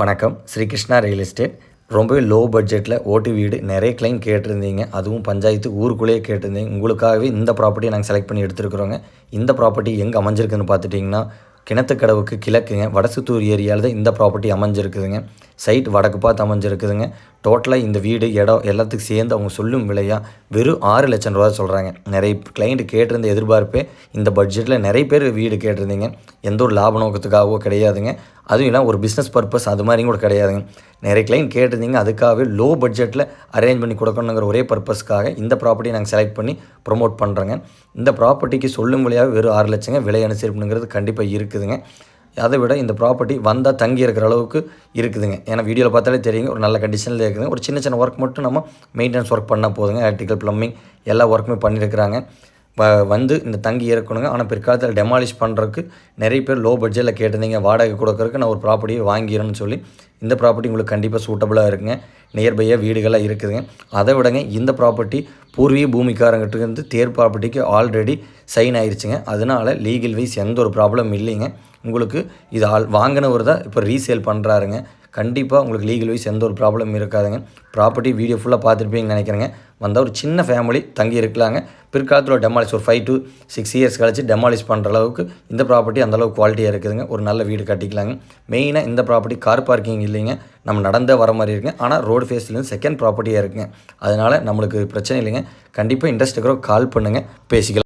வணக்கம். Srikrishna real estate ரொம்பவே low பட்ஜெட்டில் ஓட்டு வீடு. நிறைய கிளைம் கேட்டிருந்தீங்க. அதுவும் பஞ்சாயத்து ஊருக்குள்ளேயே கேட்டிருந்தீங்க. உங்களுக்காகவே இந்த ப்ராப்பர்ட்டியை நாங்கள் செலக்ட் பண்ணி எடுத்துருக்குறோங்க. இந்த ப்ராப்பர்ட்டி எங்கே அமைஞ்சிருக்குன்னு பார்த்துட்டிங்கன்னா கிணத்துக்கடவுக்கு கிழக்குங்க. வடசுத்தூர் ஏரியாவில் தான் இந்த ப்ராப்பர்ட்டி அமைஞ்சிருக்குதுங்க. சைட் வடக்கு பார்த்து அமைஞ்சிருக்குதுங்க. டோட்டலாக இந்த வீடு இடம் எல்லாத்துக்கும் சேர்ந்து அவங்க சொல்லும் விலையாக வெறும் ஆறு லட்சம் ரூபா சொல்கிறாங்க நிறைய கிளைண்ட் கேட்டிருந்த எதிர்பார்ப்பே இந்த பட்ஜெட்டில் நிறைய பேர் வீடு கேட்டிருந்தீங்க. எந்த ஒரு லாப நோக்கத்துக்காகவோ கிடையாதுங்க. அதுவும் இல்லை ஒரு பிஸ்னஸ் பர்பஸ் அது மாதிரியும் கூட கிடையாதுங்க. நிறைய கிளைண்ட் கேட்டிருந்தீங்க. அதுக்காகவே லோ பட்ஜெட்டில் அரேஞ்ச் பண்ணி கொடுக்கணுங்கிற ஒரே பர்பஸ்க்காக இந்த ப்ராப்பர்ட்டியை நாங்கள் செலக்ட் பண்ணி ப்ரொமோட் பண்ணுறேங்க இந்த ப்ராப்பர்ட்டிக்கு சொல்லும் வழியாக வெறும் ஆறு லட்சங்க விலை அனுசரிப்புங்கிறது கண்டிப்பாக இருக்குதுங்க. அதை விட இந்த ப்ராப்பர்ட்டி வந்தால் தங்கி இருக்கிற அளவுக்கு இருக்குதுங்க. ஏன்னா வீடியோவில் பார்த்தாலே தெரியுங்க ஒரு நல்ல கண்டிஷனில் இருக்குதுங்க. ஒரு சின்ன சின்ன ஒர்க் மட்டும் நம்ம மெயின்டெனன்ஸ் ஒர்க் பண்ணால் போதுங்க. எலக்ட்ரிக்கல் ப்ளம்பிங் எல்லா ஒர்க்குமே பண்ணியிருக்கிறாங்க வந்து இந்த தங்கி இருக்கணுங்க ஆனால் பிற்காலத்தில் டெமாலிஷ் பண்ணுறதுக்கு நிறைய பேர் லோ பட்ஜெட்டில் கேட்டிருந்தீங்க. வாடகை கொடுக்கறதுக்கு நான் ஒரு ப்ராப்பர்ட்டியை வாங்கிறேன்னு சொல்லி. இந்த ப்ராப்பர்ட்டி உங்களுக்கு கண்டிப்பாக சூட்டபுளாக இருக்குங்க. நியர்பையாக வீடுகள்லாம் இருக்குதுங்க. அதை விடங்க இந்த ப்ராப்பர்ட்டி பூர்வீக பூமிக்காரங்கிட்ட இருந்து தேர் ப்ராப்பர்ட்டிக்கு ஆல்ரெடி சைன் ஆயிடுச்சுங்க அதனால் லீகல் வைஸ் எந்த ஒரு ப்ராப்ளம் இல்லைங்க. உங்களுக்கு இது ஆள் வாங்கினவர் தான் இப்போ ரீசேல் பண்ணுறாருங்க கண்டிப்பாக உங்களுக்கு லீகல் வைஸ் எந்த ஒரு ப்ராப்ளம் இருக்காதுங்க. ப்ராப்பர்ட்டி வீடியோ ஃபுல்லாக பார்த்துருப்பீங்கன்னு நினைக்கிறேங்க. வந்தால் ஒரு சின்ன ஃபேமிலி தங்கி இருக்கலாங்க. பிற்காலத்தில் டெமாலிஸ் ஒரு ஃபைவ் டு சிக்ஸ் இயர்ஸ் கழிச்சு டெமாலிஸ் பண்ணுற அளவுக்கு இந்த ப்ராப்பர்ட்டி அந்தளவுக்கு குவாலிட்டியாக இருக்குதுங்க. ஒரு நல்ல வீடு கட்டிக்கலாங்க. மெயினாக இந்த ப்ராப்பர்ட்டி கார் பார்க்கிங் இல்லைங்க. நம்ம நடந்தே வர மாதிரி இருக்குங்க. ஆனால் ரோடு ஃபேஸ்லேருந்து செகண்ட் ப்ராப்பர்ட்டியாக இருக்குங்க. அதனால் நம்மளுக்கு பிரச்சனை இல்லைங்க. கண்டிப்பாக இன்ட்ரெஸ்ட் இருக்கிறோம் கால் பண்ணுங்கள் பேசிக்கலாம்.